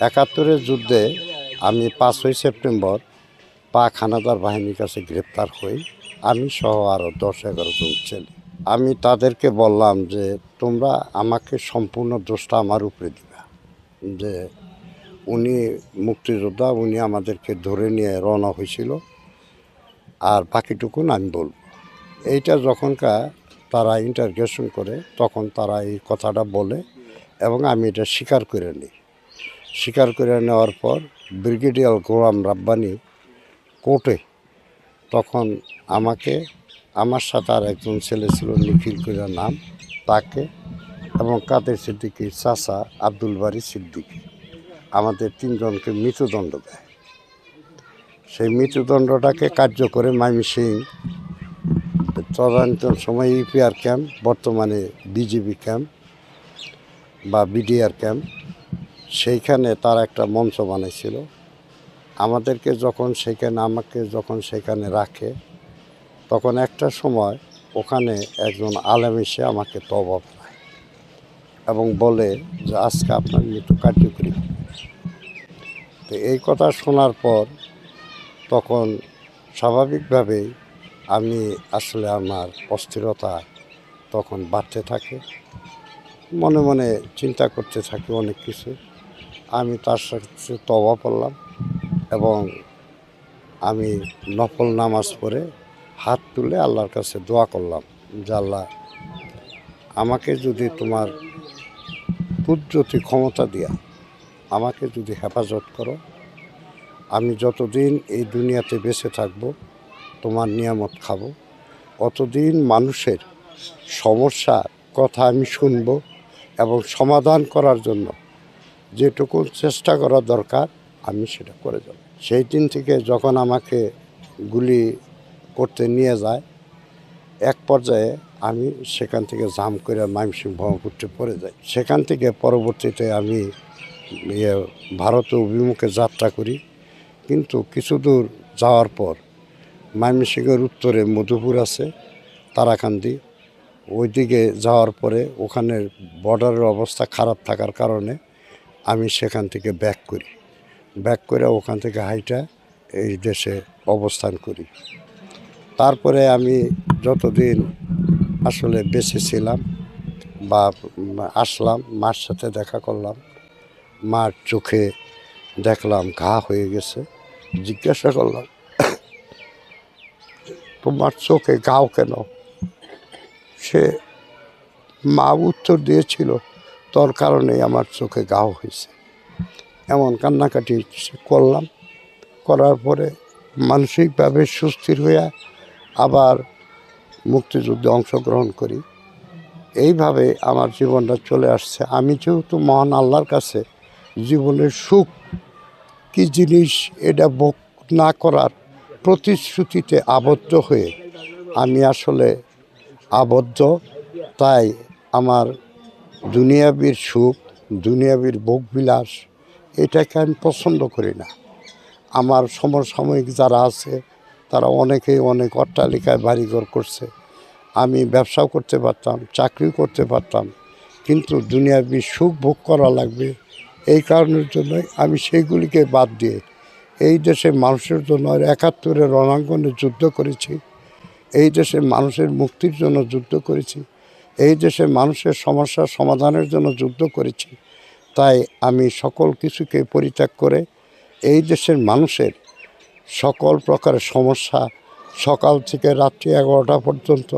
একাত্তরের যুদ্ধে আমি পাঁচই সেপ্টেম্বর পাক হানাদার বাহিনীর কাছে গ্রেপ্তার হই। আমি সহ আরও দশ এগারো জন ছেলে। আমি তাদেরকে বললাম যে, তোমরা আমাকে সম্পূর্ণ দোষটা আমার উপরে দিবা। যে উনি মুক্তিযোদ্ধা, উনি আমাদেরকে ধরে নিয়ে রওনা হয়েছিল। আর বাকিটুকুন আমি বলব। এইটা যখনকার তারা ইন্টারগেশন করে, তখন তারা এই কথাটা বলে এবং আমি এটা স্বীকার করে নিই। স্বীকার করে নেওয়ার পর ব্রিগেডিয়ার গোলাম রাব্বানি কোর্টে তখন আমাকে, আমার সাথে আর একজন ছেলে ছিল, নিখিল কইরা নাম, তাকে এবং কাদের সিদ্দিকী, চাচা আব্দুল বারি সিদ্দিকী। আমাদের তিনজনকে মৃত্যুদণ্ড দেয়। সেই মৃত্যুদণ্ডটাকে কার্য করে মাইমি সিং তদানীতন সময় ইপিআর ক্যাম্প, বর্তমানে বিজিবি ক্যাম্প বা বিডিআর ক্যাম্প সেইখানে তার একটা মঞ্চ বানাইছিল। আমাদেরকে যখন সেখানে আমাকে যখন সেখানে রাখে, তখন একটা সময় ওখানে একজন আলেম এসে আমাকে তবা পায় এবং বলে যে, আজকে আপনার মৃত্যু কার্যকরী। তো এই কথা শোনার পর তখন স্বাভাবিকভাবেই আমি আসলে আমার অস্থিরতা তখন বাড়তে থাকে। মনে মনে চিন্তা করতে থাকি অনেক কিছু। আমি তার সাথে তবা পড়লাম এবং আমি নফল নামাজ পড়ে হাত তুলে আল্লাহর কাছে দোয়া করলাম যে আল্লাহ, আমাকে যদি তোমার কুদরতি ক্ষমতা দিয়া আমাকে যদি হেফাজত করো, আমি যতদিন এই দুনিয়াতে বেঁচে থাকব, তোমার নিয়ামত খাব। অতদিন মানুষের সমস্যার কথা আমি শুনব এবং সমাধান করার জন্য যেটুকু চেষ্টা করা দরকার, আমি সেটা করে যাব। সেই দিন থেকে যখন আমাকে গুলি করতে নিয়ে যায়, এক পর্যায়ে আমি সেখান থেকে জাম করে মাইমসিং ব্রহ্মপুত্রে পড়ে যাই। সেখান থেকে পরবর্তীতে আমি ইয়ে ভারত অভিমুখে যাত্রা করি। কিন্তু কিছু দূর যাওয়ার পর ময়মনসিংহের উত্তরে মধুপুর আছে, তারাকান্দি। ওইদিকে যাওয়ার পরে ওখানের বর্ডারের অবস্থা খারাপ থাকার কারণে আমি সেখান থেকে ব্যাক করি। ব্যাক করে ওখান থেকে হাইটা এই দেশে অবস্থান করি। তারপরে আমি যতদিন আসলে বেঁচে ছিলাম বা আসলাম, মার সাথে দেখা করলাম, মার চোখে দেখলাম, ঘা হয়ে গেছে, জিজ্ঞাসা করলাম, তোমার চোখে গাও কেন? সে মা উত্তর দিয়েছিল তোর কারণেই আমার চোখে গাও হয়েছে। এমন কান্নাকাটি করলাম। করার পরে মানসিকভাবে সুস্থির হইয়া আবার মুক্তিযুদ্ধে অংশগ্রহণ করি। এইভাবে আমার জীবনটা চলে আসছে। আমি যেহেতু মহান আল্লাহর কাছে জীবনের সুখ, কি জিনিস এটা ভোগ না করার প্রতিশ্রুতিতে আবদ্ধ হয়ে আমি আসলে আবদ্ধ, তাই আমার দুনিয়াবির সুখ, দুনিয়াবির ভোগবিলাস এটাকে আমি পছন্দ করি না। আমার সমসাময়িক যারা আছে, তারা অনেকেই অনেক অট্টালিকায় বাড়িঘর করছে। আমি ব্যবসাও করতে পারতাম, চাকরিও করতে পারতাম, কিন্তু দুনিয়াবি সুখ ভোগ করা লাগবে এই কারণের জন্যই আমি সেইগুলিকে বাদ দিয়ে এই দেশে মানুষের জন্য একাত্তরের রণাঙ্গনে যুদ্ধ করেছি, এই দেশে মানুষের মুক্তির জন্য যুদ্ধ করেছি। এই দেশের মানুষের সমস্যার সমাধানের জন্য যুদ্ধ করেছি। তাই আমি সকল কিছুকে পরিত্যাগ করে এই দেশের মানুষের সকল প্রকারের সমস্যা সকাল থেকে রাত্রি এগারোটা পর্যন্ত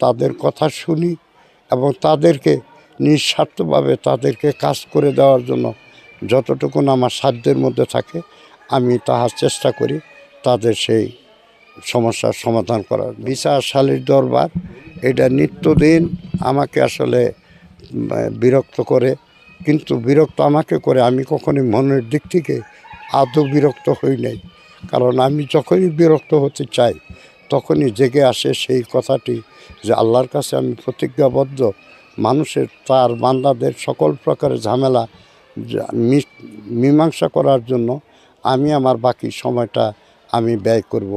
তাদের কথা শুনি এবং তাদেরকে নিঃস্বার্থভাবে তাদেরকে কাজ করে দেওয়ার জন্য যতটুকুন আমার সাধ্যের মধ্যে থাকে, আমি তাহার চেষ্টা করি তাদের সেই সমস্যার সমাধান করার। বিচার শালীর দরবার এটা নিত্যদিন আমাকে আসলে বিরক্ত করে। কিন্তু বিরক্ত আমাকে করে আমি কখনই মনের দিক থেকে আদৌ বিরক্ত হই নাই। কারণ আমি যখনই বিরক্ত হতে চাই, তখনই জেগে আসে সেই কথাটি যে আল্লাহর কাছে আমি প্রতিজ্ঞাবদ্ধ। মানুষের তার বান্দাদের সকল প্রকারের ঝামেলা মীমাংসা করার জন্য আমি আমার বাকি সময়টা আমি ব্যয় করব।